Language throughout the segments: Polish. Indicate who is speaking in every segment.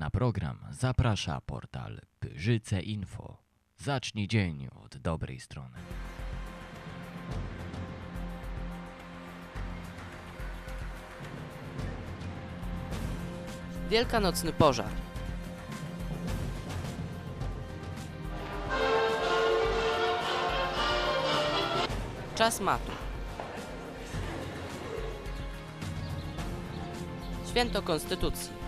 Speaker 1: Na program zaprasza portal Pyrzyce Info. Zacznij dzień od dobrej strony.
Speaker 2: Wielkanocny pożar. Czas matu. Święto Konstytucji.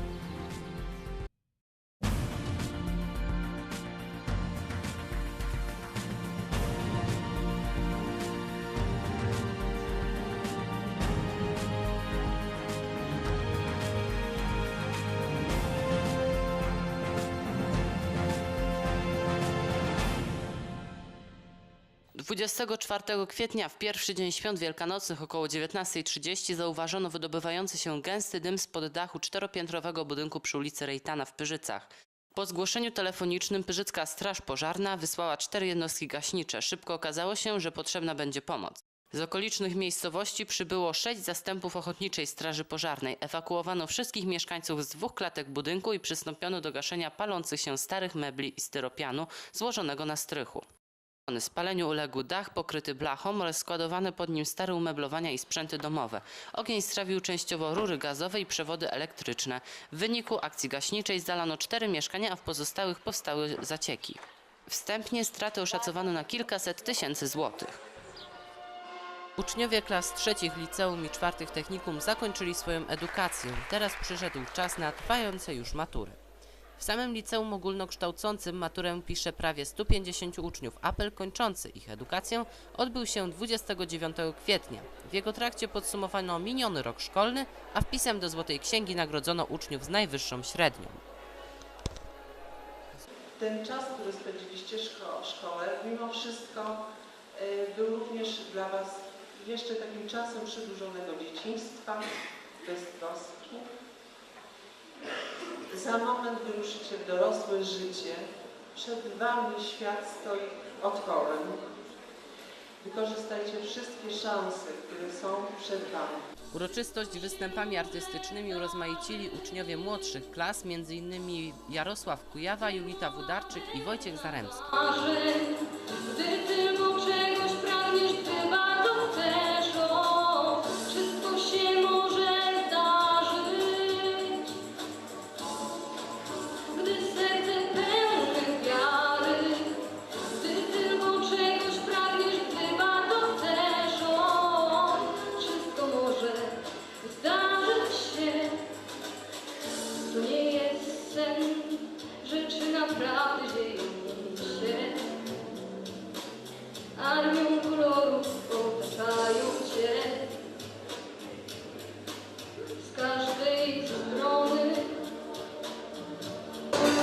Speaker 2: Dwudziestego czwartego kwietnia, w pierwszy dzień świąt wielkanocnych około 19.30 zauważono wydobywający się gęsty dym spod dachu czteropiętrowego budynku przy ulicy Rejtana w Pyrzycach. Po zgłoszeniu telefonicznym Pyrzycka Straż Pożarna wysłała cztery jednostki gaśnicze. Szybko okazało się, że potrzebna będzie pomoc. Z okolicznych miejscowości przybyło sześć zastępów Ochotniczej Straży Pożarnej. Ewakuowano wszystkich mieszkańców z dwóch klatek budynku i przystąpiono do gaszenia palących się starych mebli i styropianu złożonego na strychu. Spaleniu uległ dach pokryty blachą oraz składowane pod nim stare umeblowania i sprzęty domowe. Ogień strawił częściowo rury gazowe i przewody elektryczne. W wyniku akcji gaśniczej zalano cztery mieszkania, a w pozostałych powstały zacieki. Wstępnie straty oszacowano na kilkaset tysięcy złotych. Uczniowie klas trzecich liceum i czwartych technikum zakończyli swoją edukację. Teraz przyszedł czas na trwające już matury. W samym liceum ogólnokształcącym maturę pisze prawie 150 uczniów. Apel kończący ich edukację odbył się 29 kwietnia. W jego trakcie podsumowano miniony rok szkolny, a wpisem do Złotej Księgi nagrodzono uczniów z najwyższą średnią.
Speaker 3: ten czas, który spędziliście szko- szkołę, mimo wszystko y, był również dla Was jeszcze takim czasem przedłużonego dzieciństwa, beztroski. Za moment wyruszycie w dorosłe życie. Przed Wami świat stoi otworem. Wykorzystajcie wszystkie szanse, które są przed Wami.
Speaker 2: Uroczystość występami artystycznymi urozmaicili uczniowie młodszych klas, m.in. Jarosław Kujawa, Julita Wudarczyk i Wojciech Zaremski.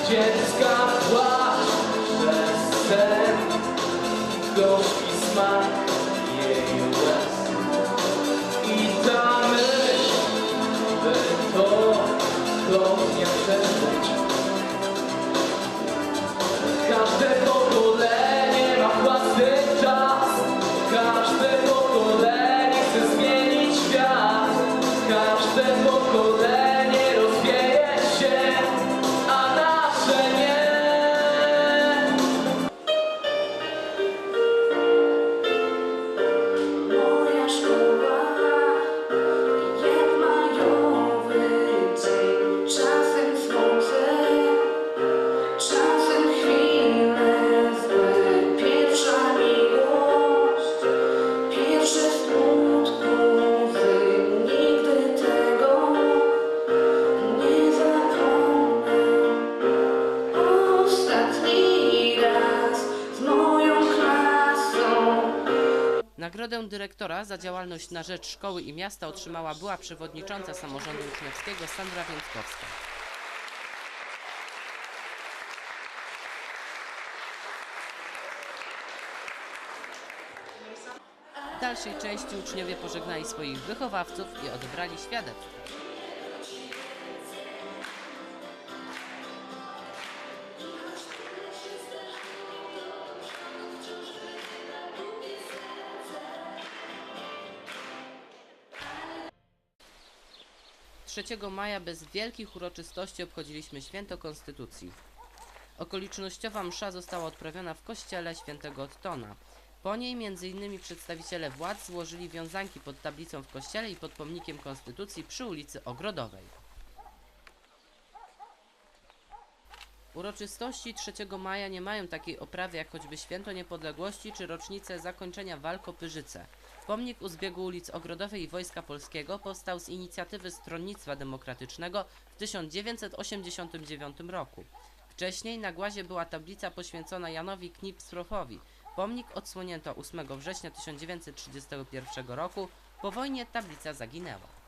Speaker 4: Dziecka płacz przez sen Gorzki smak
Speaker 2: Nagrodę dyrektora za działalność na rzecz szkoły i miasta otrzymała była przewodnicząca samorządu uczniowskiego Sandra Więckowska. W dalszej części uczniowie pożegnali swoich wychowawców i odebrali świadectwo. 3 maja bez wielkich uroczystości obchodziliśmy święto Konstytucji. Okolicznościowa msza została odprawiona w kościele świętego Ottona. Po niej m.in. przedstawiciele władz złożyli wiązanki pod tablicą w kościele i pod pomnikiem Konstytucji przy ulicy Ogrodowej. Uroczystości 3 maja nie mają takiej oprawy jak choćby Święto Niepodległości czy rocznicę zakończenia walk o Pyrzyce. Pomnik u zbiegu ulic Ogrodowej i Wojska Polskiego powstał z inicjatywy Stronnictwa Demokratycznego w 1989 roku. Wcześniej na głazie była tablica poświęcona Janowi Knipstrofowi. Pomnik odsłonięto 8 września 1931 roku. Po wojnie tablica zaginęła.